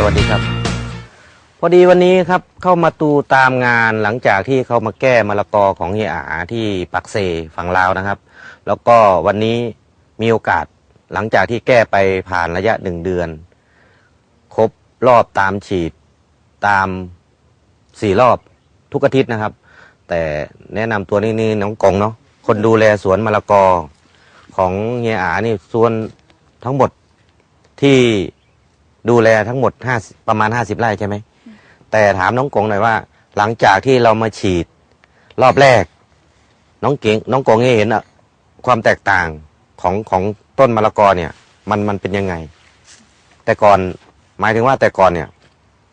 สวัสดีครับ พอดีวันนี้ครับเข้ามาตูตามงานหลังจากที่เขามาแก้มะละกอของเฮียอาที่ปักเซฝั่งลาวนะครับ แล้วก็วันนี้มีโอกาสหลังจากที่แก้ไปผ่านระยะหนึ่งเดือน ครบรอบตามฉีดตามสี่รอบทุกอาทิตย์นะครับ แต่แนะนำตัวนี้นี่น้องกงเนาะคนดูแลสวนมะละกอของเฮียอานี่ส่วนทั้งหมดที่ ดูแลทั้งหมดห้าประมาณห้าสิบไร่ใช่ไหม แต่ถามน้องกงหน่อยว่า หลังจากที่เรามาฉีด รอบแรก น้องเก่งน้องกงเห็นอะความแตกต่างของของต้นมะละกอเนี่ย มันมันเป็นยังไง แต่ก่อนหมายถึงว่าแต่ก่อนเนี่ย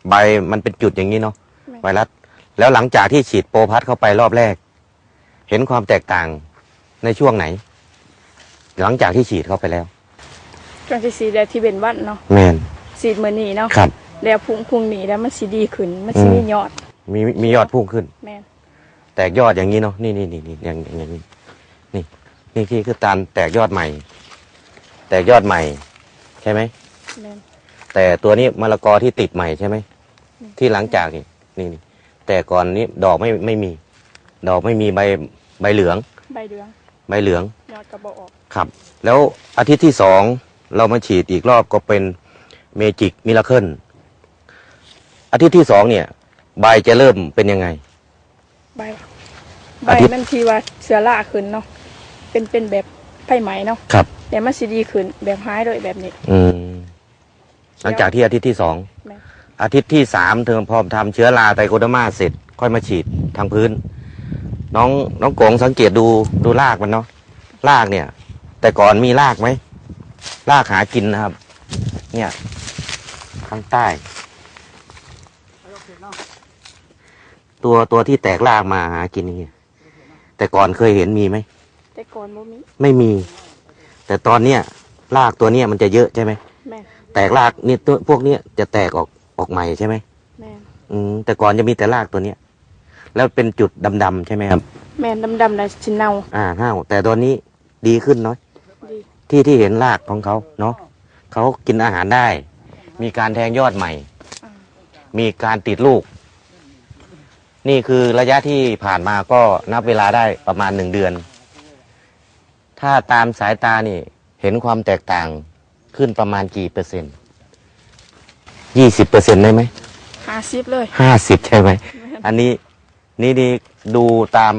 ใบมันเป็นจุดอย่างนี้เนาะไวรัสแล้วหลังจากที่ฉีดโปรพัดเข้าไปรอบแรก เห็นความแตกต่างในช่วงไหน หลังจากที่ฉีดเข้าไปแล้วช่วงที่สีแดดที่เป็นหวัดเนาะแมน สีดมือนี้เนาะครับ แล้วพุ่งพุ่งนี้แล้วมันสีดีขึ้น มันสีอืมมียอดมีมียอดพุ่งขึ้น แม่นแตกยอดอย่างนี้เนาะนี่นี่นี่นี่อย่างอย่างนี้นี่นี่ที่คือการแตกยอดใหม่ แตกยอดใหม่ ใช่ไหม แม่น แต่ตัวนี้มะละกอที่ติดใหม่ใช่ไหม อืม ที่หลังจากนี่นี่นี่แต่ก่อนนี้ดอกไม่ไม่มี ดอกไม่มีใบใบเหลือง ใบเหลืองใบเหลืองยอดกระบอกออกครับ แล้วอาทิตย์ที่สองเรามาฉีดอีกรอบก็เป็น เมจิกมิราเคิลอาทิตย์ที่สองเนี่ย ใบจะเริ่มเป็นยังไง ใบใบอาทิตย์ มันทีว่าเสือล่าขึ้นเนาะเป็นเป็นแบบไผ่ไหมเนาะครับ แต่มันสีดีขึ้นแบบหายโดยแบบนี้ อืมหลังจากที่อาทิตย์ที่สองแม่นอาทิตย์ที่สามเธอพอทำเชื้อราไตโคเดอร์มาเสร็จ ค่อยมาฉีดทางพื้น น้องน้องโกงสังเกตดูดูรากมันเนาะรากเนี่ย แต่ก่อนมีรากไหมรากหากินนะครับ เนี่ย ข้างใต้ ตัวตัวที่แตกรากมาหากินอย่างเงี้ยแต่ก่อนเคยเห็นมีไหมแต่ก่อนบ่มีไม่มี แต่ตอนเนี้ยรากตัวเนี้ยมันจะเยอะใช่ไหมแม่นแตกรากนี่ตัวพวกเนี้ยจะแตกออกออกใหม่ใช่ไหมแม่นอืมแต่ก่อนจะมีแต่รากตัวเนี้ยแล้วเป็นจุดดำๆใช่ไหมครับ แม่นดำๆนะสิเนาอ่าห้าวแต่ตอนนี้ดีขึ้นเนาะดี ที่ที่เห็นรากของเขาเนาะเขากินอาหารได้ มีการแทงยอดใหม่อ่ามีการติดลูก นี่คือระยะที่ผ่านมาก็นับเวลาได้ประมาณหนึ่งเดือน ถ้าตามสายตานี่เห็นความแตกต่างขึ้นประมาณกี่เปอร์เซ็นต์ยี่สิบเปอร์เซ็นต์ได้ไหมหาซิบเลยห้าสิบใช่ไหม อันนี้นี่นี่ดูตาม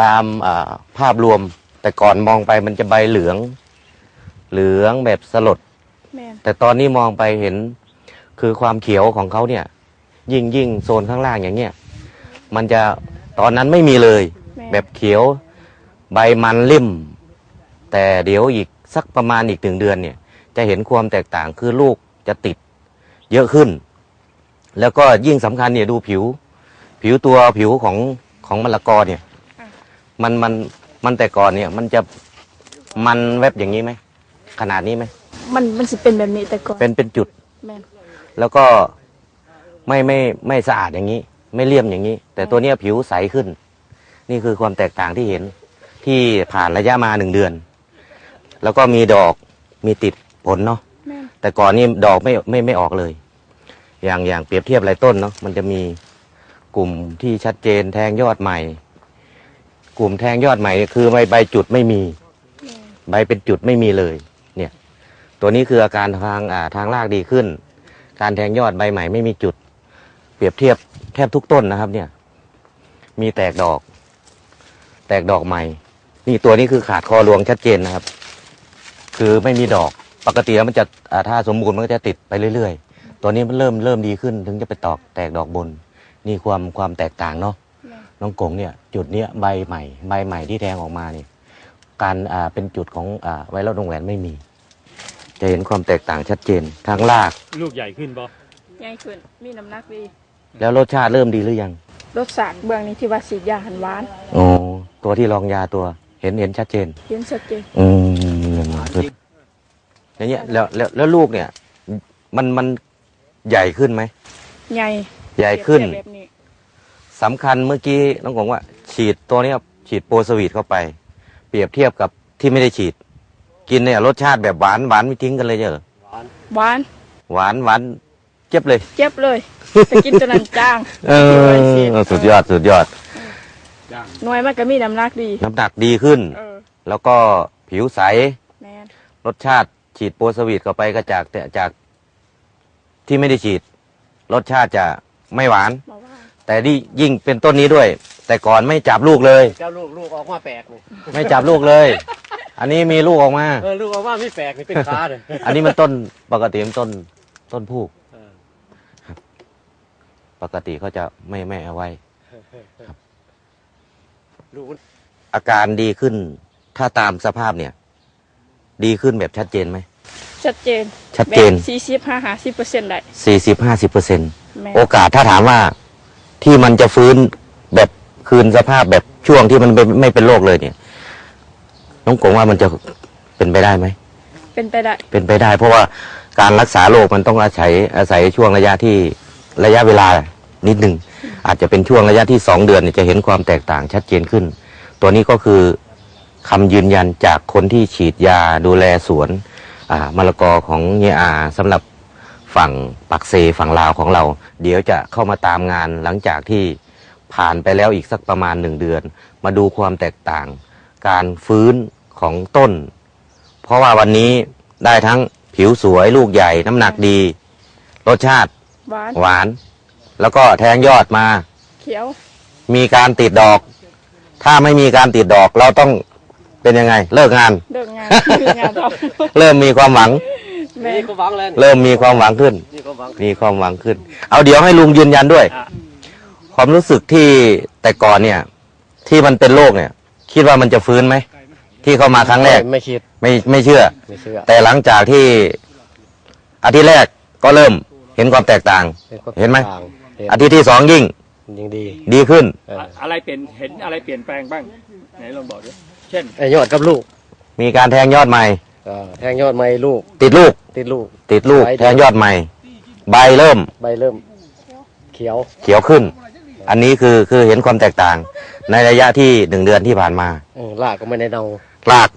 ตามอ่าภาพรวม แต่ก่อนมองไปมันจะใบเหลือง เหลืองแบบสลด แม่นแต่ตอนนี้มองไปเห็นคือความเขียวของเขาเนี่ย ยิ่งยิ่งโซนข้างล่างอย่างเงี้ยมันจะตอนนั้นไม่มีเลยม่น แบบเขียวใบมันลิ่ม แต่เดี๋ยวอีกสักประมาณอีกถึงเดือนเนี่ย จะเห็นความแตกต่างคือลูกจะติดเยอะขึ้น แล้วก็ยิ่งสำคัญเนี่ยดูผิว ผิวตัวผิวของของมะละกอเนี่ยมันมันมันแต่ก่อนเนี่ย มันจะมันแวบอย่างนี้ไหมขนาดนี้ไหม มันมันสิเป็นแบบนี้แต่ก่อนเป็นเป็นจุด แม่นแล้วก็ไม่ไม่ไม่สะอาดอย่างนี้ ไม่เลี่ยมอย่างนี้ แต่ตัวเนี้ยผิวใสขึ้น นี่คือความแตกต่างที่เห็นที่ผ่านระยะมาหนึ่งเดือน แล้วก็มีดอกมีติดผลเนาะแม่นแต่ก่อนนี่ดอกไม่ไม่ไม่ออกเลย อย่างอย่างเปรียบเทียบรายต้นเนาะมันจะมีกลุ่มที่ชัดเจนแทงยอดใหม่ กลุ่มแทงยอดใหม่คือใบใบจุดไม่มีแม่นใบเป็นจุดไม่มีเลยเนี่ย ตัวนี้คืออาการทางทางรากดีขึ้น การแทงยอดใบใหม่ไม่มีจุด เปรียบเทียบแทบทุกต้นนะครับ เนี่ย มีแตกดอก แตกดอกใหม่ นี่ตัวนี้คือขาดคอรวงชัดเจนนะครับ คือไม่มีดอกปกติแล้วมันจะถ้าสมบูรณ์มันก็จะติดไปเรื่อยๆ ตัวนี้มันเริ่มเริ่มดีขึ้น ถึงจะไปตอกแตกดอกบน นี่ความความแตกต่างเนาะน้องกงเนี่ย จุดเนี้ยใบใหม่ ใบใหม่ที่แทงออกมาเนี่ยการเป็นจุดของอไวรัสดงแหวนไม่มี จะเห็นความแตกต่างชัดเจนทางราก ลูกใหญ่ขึ้นบ่ใหญ่ขึ้นมีน้ำหนักดี แล้วรสชาติเริ่มดีหรือยัง รสชาติเบื้องนี้ที่ว่าสีดยาหันหวานโอ้ตัวที่ลองยาตัวเห็นเห็นชัดเจน เห็นชัดเจนอืมอย่างเงี้ยแล้วแล้วแล้วลูกเนี่ย มันมันใหญ่ขึ้นไหมใหญ่ใหญ่ขึ้น เปรียบเทียบแบบนี้ สำคัญเมื่อกี้น้องกงว่า ฉีดตัวเนี้ยฉีดโปรสวีทเข้าไป เปรียบเทียบกับที่ไม่ได้ฉีด กินเนี่ยรสชาติแบบหวานหวานไม่ทิ้งกันเลยเหรอหวาน หวานหวานเจ็บเลย เจ็บเลยจะกินจนนันจ้างเออสุดยอดสุดยอดหน่วยมันก็มีน้ำหนักดีน้ำหนักดีขึ้นเออแล้วก็ผิวใสแมนรสชาติฉีดโปรสวีทเข้าไปก็จากแต่จากที่ไม่ได้ฉีด รสชาติจะไม่หวานบอกว่าแต่ที่ยิ่งเป็นต้นนี้ด้วย แต่ก่อนไม่จับลูกเลยเจ้าลูกลูกออกมาแปลกนี่ไม่จับลูกเลย อันนี้มีลูกออกมา เออลูกออกมาไม่แปลกนี่เป็นขาเลยอันนี้มันต้นปกติมันต้นต้นผู้เออปกติเขาจะไม่ไม่เอาไว้ ลูกมันอาการดีขึ้น ถ้าตามสภาพเนี่ย ดีขึ้นแบบชัดเจนไหม ชัดเจนชัดเจน สี่สิบห้าห้าสิบเปอร์เซ็นต์ได้สี่สิบห้าสิบเปอร์เซ็นต์แมนโอกาสถ้าถามว่าที่มันจะฟื้นแบบคืนสภาพแบบช่วงที่มันไม่ไม่เป็นโรคเลยเนี่ย น้องกงว่ามันจะเป็นไปได้ไหม เป็นไปได้ เป็นไปได้ เพราะว่าการรักษาโรคมันต้องอาศัยอาศัยช่วงระยะที่ระยะเวลานิดหนึ่งอาจจะเป็นช่วงระยะที่สองเดือนเนี่ยจะเห็นความแตกต่างชัดเจนขึ้น ตัวนี้ก็คือคำยืนยันจากคนที่ฉีดยาดูแลสวนอ่ามะละกอของเฮียอาสำหรับฝั่งปักเซฝั่งลาวของเรา เดี๋ยวจะเข้ามาตามงานหลังจากที่ผ่านไปแล้วอีกสักประมาณหนึ่งเดือน มาดูความแตกต่าง การฟื้น ของต้น เพราะว่าวันนี้ได้ทั้งผิวสวยลูกใหญ่น้ำหนักดี รสชาติหวานหวาน แล้วก็แทงยอดมา เขียว มีการติดดอก ถ้าไม่มีการติดดอกเราต้องเป็นยังไง เลิกงาน เลิกงานไม่มีงานทเริ่มมีความหวังำแมนี่นก็หวังแล้วเริ่มมีความหวังขึ้น นี่ก็หวังมีความหวังขึ้น เอาเดี๋ยวให้ลุงยืนยันด้วย อะความรู้สึกที่แต่ก่อนเนี่ย ที่มันเป็นโรคเนี่ย คิดว่ามันจะฟื้นไหม ที่เข้ามาครั้งแรก ไม่คิดไม่ไม่เชื่อ ไม่เชื่อแต่หลังจากที่อาทิตย์แรกก็เริ่มเห็นความแตกต่างก็เห็นไหม ต่างเห็นอาทิตย์ที่สองยิ่งยิ่งดีดีขึ้น เอออะอะไรเปลี่ยนเห็นอะไรเปลี่ยนแปลงบ้างไหนลองบอกด้วยเช่นไอ้ยอดกับลูกมีการแทงยอดใหม่ เออแทงยอดใหม่ลูกติดลูก ติดลูก ติดลูกใบเดียวแทงยอดใหม่ ใบเริ่มใบเริ่ม เขียวเขียวขึ้น อันนี้คือคือเห็นความแตกต่าง ในระยะที่หนึ่งเดือนที่ผ่านมา เออรากก็ไม่ได้เน่า ราก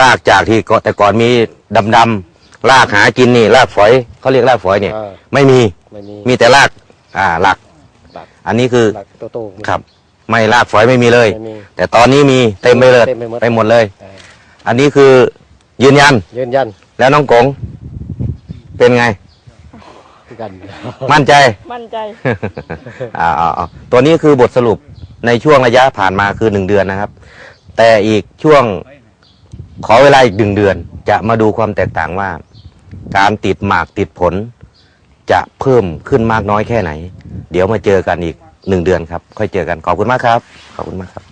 รากจากที่ก่อนแต่ก่อนมีดำดำๆรากหากินนี่รากฝอยเขาเรียกรากฝอยเนี่ยเออไม่มีไม่มีมีแต่รากอ่าหลักรากอันนี้คือรากโตๆ ครับ ไม่รากฝอยไม่มีเลย ไม่มีแต่ตอนนี้มีเต็มไปเลยเต็มไปหมดไปหมดเลยเอออันนี้คือยืนยันยืนยันแล้วน้องกง เป็นไงคือกัน มั่นใจ มั่นใจ อ่าอ่าอ่าตัวนี้คือบทสรุปในช่วงระยะผ่านมาคือหนึ่งเดือนนะครับ แต่อีกช่วงขอเวลาอีกหนึ่งเดือน จะมาดูความแตกต่างว่า การติดหมากติดผล จะเพิ่มขึ้นมากน้อยแค่ไหน เดี๋ยวมาเจอกันอีกหนึ่งเดือนครับ ค่อยเจอกันขอบคุณมากครับ ขอบคุณมากครับ